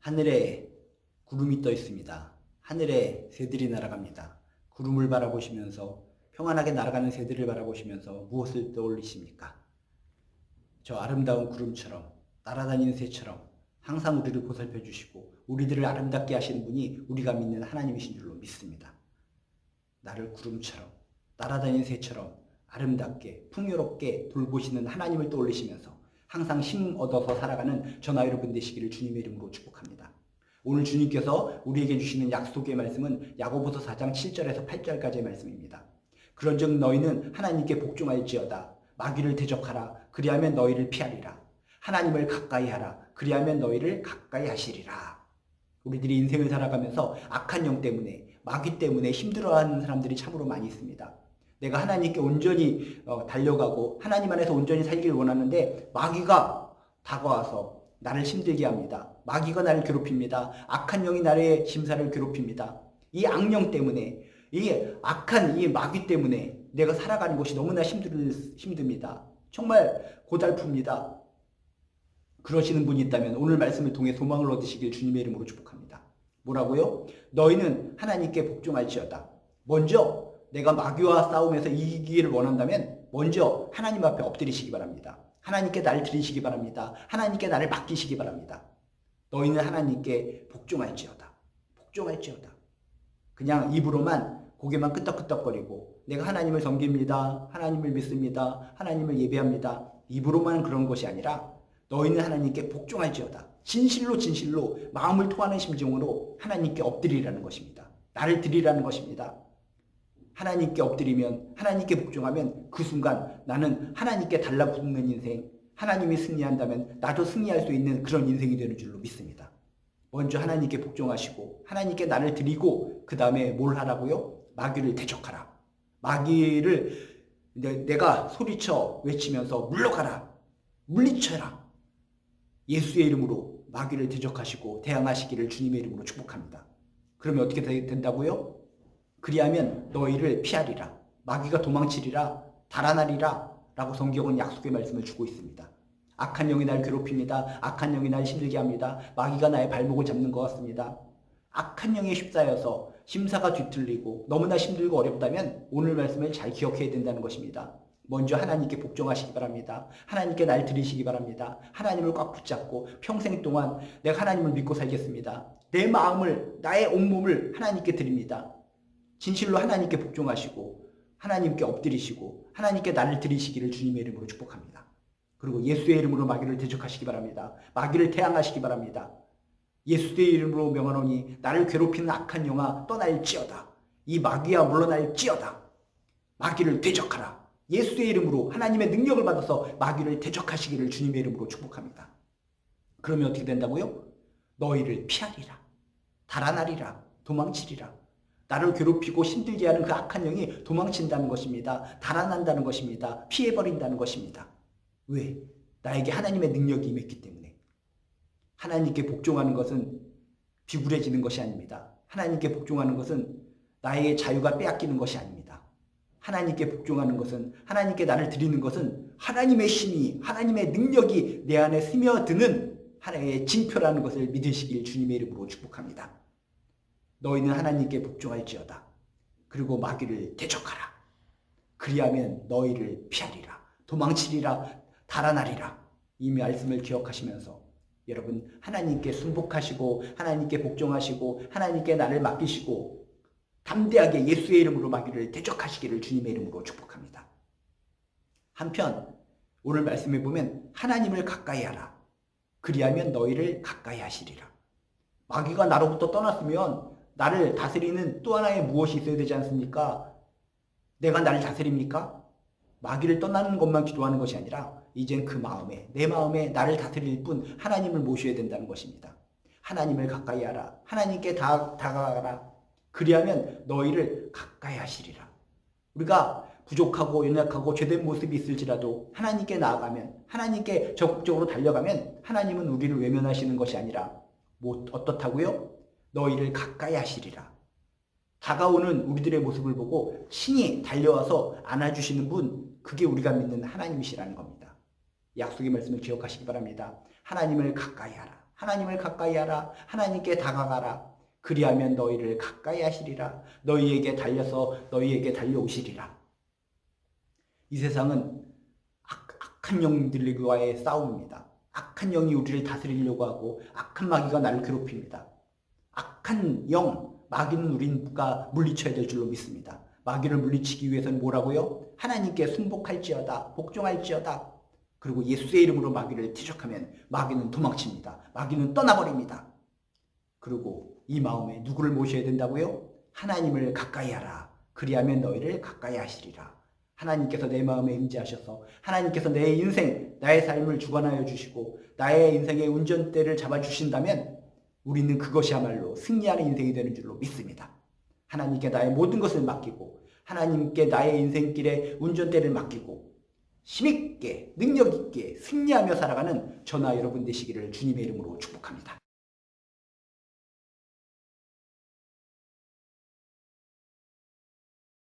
하늘에 구름이 떠 있습니다. 하늘에 새들이 날아갑니다. 구름을 바라보시면서 평안하게 날아가는 새들을 바라보시면서 무엇을 떠올리십니까? 저 아름다운 구름처럼 날아다니는 새처럼 항상 우리를 보살펴 주시고 우리들을 아름답게 하시는 분이 우리가 믿는 하나님이신 줄로 믿습니다. 나를 구름처럼 날아다니는 새처럼 아름답게 풍요롭게 돌보시는 하나님을 떠올리시면서 항상 힘 얻어서 살아가는 전화 여러분 되시기를 주님의 이름으로 축복합니다. 오늘 주님께서 우리에게 주시는 약속의 말씀은 야고보서 4장 7절에서 8절까지의 말씀입니다. 그런즉 너희는 하나님께 복종할지어다 마귀를 대적하라 그리하면 너희를 피하리라 하나님을 가까이 하라 그리하면 너희를 가까이 하시리라. 우리들이 인생을 살아가면서 악한 영 때문에 마귀 때문에 힘들어하는 사람들이 참으로 많이 있습니다. 내가 하나님께 온전히 어, 달려가고 하나님 안에서 온전히 살기를 원하는데 마귀가 다가와서 나를 힘들게 합니다. 마귀가 나를 괴롭힙니다. 악한 영이 나의 심사를 괴롭힙니다. 이 악령 때문에 이 악한 이 마귀 때문에 내가 살아가는 것이 너무나 힘들, 힘듭니다. 정말 고달픕니다. 그러시는 분이 있다면 오늘 말씀을 통해 소망을 얻으시길 주님의 이름으로 축복합니다. 뭐라고요? 너희는 하나님께 복종할지어다. 먼저 내가 마귀와 싸움에서 이기기를 원한다면 먼저 하나님 앞에 엎드리시기 바랍니다. 하나님께 나를 드리시기 바랍니다. 하나님께 나를 맡기시기 바랍니다. 너희는 하나님께 복종할지어다. 복종할지어다. 그냥 입으로만 고개만 끄덕끄덕거리고 내가 하나님을 섬깁니다. 하나님을 믿습니다. 하나님을 예배합니다. 입으로만 그런 것이 아니라 너희는 하나님께 복종할지어다. 진실로 진실로 마음을 토하는 심정으로 하나님께 엎드리라는 것입니다. 나를 드리라는 것입니다. 하나님께 엎드리면 하나님께 복종하면 그 순간 나는 하나님께 달라붙는 인생, 하나님이 승리한다면 나도 승리할 수 있는 그런 인생이 되는 줄로 믿습니다. 먼저 하나님께 복종하시고 하나님께 나를 드리고 그 다음에 뭘 하라고요? 마귀를 대적하라. 마귀를 내 가 소리쳐 외치면서 물러가라. 물리쳐라. 예수의 이름으로 마귀를 대적하시고 대항하시기를 주님의 이름으로 축복합니다. 그러면 어떻게 된다고요? 그리하면 너희를 피하리라. 마귀가 도망치리라. 달아나리라. 라고 성경은 약속의 말씀을 주고 있습니다. 악한 영이 날 괴롭힙니다. 악한 영이 날 힘들게 합니다. 마귀가 나의 발목을 잡는 것 같습니다. 악한 영에 휩싸여서 심사가 뒤틀리고 너무나 힘들고 어렵다면 오늘 말씀을 잘 기억해야 된다는 것입니다. 먼저 하나님께 복종하시기 바랍니다. 하나님께 날 드리시기 바랍니다. 하나님을 꽉 붙잡고 평생 동안 내가 하나님을 믿고 살겠습니다. 내 마음을, 나의 온몸을 하나님께 드립니다. 진실로 하나님께 복종하시고 하나님께 엎드리시고 하나님께 나를 드리시기를 주님의 이름으로 축복합니다. 그리고 예수의 이름으로 마귀를 대적하시기 바랍니다. 마귀를 태양하시기 바랍니다. 예수의 이름으로 명하노니 나를 괴롭히는 악한 영아 떠날지어다. 이 마귀야 물러날지어다. 마귀를 대적하라. 예수의 이름으로 하나님의 능력을 받아서 마귀를 대적하시기를 주님의 이름으로 축복합니다. 그러면 어떻게 된다고요? 너희를 피하리라. 달아나리라. 도망치리라. 나를 괴롭히고 힘들게 하는 그 악한 영이 도망친다는 것입니다. 달아난다는 것입니다. 피해버린다는 것입니다. 왜? 나에게 하나님의 능력이 임했기 때문에. 하나님께 복종하는 것은 비굴해지는 것이 아닙니다. 하나님께 복종하는 것은 나의 자유가 빼앗기는 것이 아닙니다. 하나님께 복종하는 것은 하나님께 나를 드리는 것은 하나님의 힘이 하나님의 능력이 내 안에 스며드는 하나의 진표라는 것을 믿으시길 주님의 이름으로 축복합니다. 너희는 하나님께 복종할지어다. 그리고 마귀를 대적하라. 그리하면 너희를 피하리라. 도망치리라. 달아나리라. 이 말씀을 기억하시면서 여러분 하나님께 순복하시고 하나님께 복종하시고 하나님께 나를 맡기시고 담대하게 예수의 이름으로 마귀를 대적하시기를 주님의 이름으로 축복합니다. 한편 오늘 말씀해 보면 하나님을 가까이 하라. 그리하면 너희를 가까이 하시리라. 마귀가 나로부터 떠났으면 나를 다스리는 또 하나의 무엇이 있어야 되지 않습니까? 내가 나를 다스립니까? 마귀를 떠나는 것만 기도하는 것이 아니라 이젠 그 마음에 내 마음에 나를 다스릴 뿐 하나님을 모셔야 된다는 것입니다. 하나님을 가까이 하라. 하나님께 다, 다가가라. 그리하면 너희를 가까이 하시리라. 우리가 부족하고 연약하고 죄된 모습이 있을지라도 하나님께 나아가면 하나님께 적극적으로 달려가면 하나님은 우리를 외면하시는 것이 아니라 뭐 어떻다고요? 너희를 가까이 하시리라. 다가오는 우리들의 모습을 보고 신이 달려와서 안아주시는 분, 그게 우리가 믿는 하나님이시라는 겁니다. 약속의 말씀을 기억하시기 바랍니다. 하나님을 가까이 하라. 하나님을 가까이 하라. 하나님께 다가가라. 그리하면 너희를 가까이 하시리라. 너희에게 달려서 너희에게 달려오시리라. 이 세상은 악, 악한 영들과의 싸움입니다. 악한 영이 우리를 다스리려고 하고 악한 마귀가 나를 괴롭힙니다. 악한 영, 마귀는 우리가 물리쳐야 될 줄로 믿습니다. 마귀를 물리치기 위해서는 뭐라고요? 하나님께 순복할지어다, 복종할지어다. 그리고 예수의 이름으로 마귀를 퇴적하면 마귀는 도망칩니다. 마귀는 떠나버립니다. 그리고 이 마음에 누구를 모셔야 된다고요? 하나님을 가까이 하라. 그리하면 너희를 가까이 하시리라. 하나님께서 내 마음에 임재하셔서 하나님께서 내 인생, 나의 삶을 주관하여 주시고 나의 인생의 운전대를 잡아 주신다면 우리는 그것이야말로 승리하는 인생이 되는 줄로 믿습니다. 하나님께 나의 모든 것을 맡기고 하나님께 나의 인생길에 운전대를 맡기고 힘있게 능력 있게 승리하며 살아가는 저나 여러분 되시기를 주님의 이름으로 축복합니다.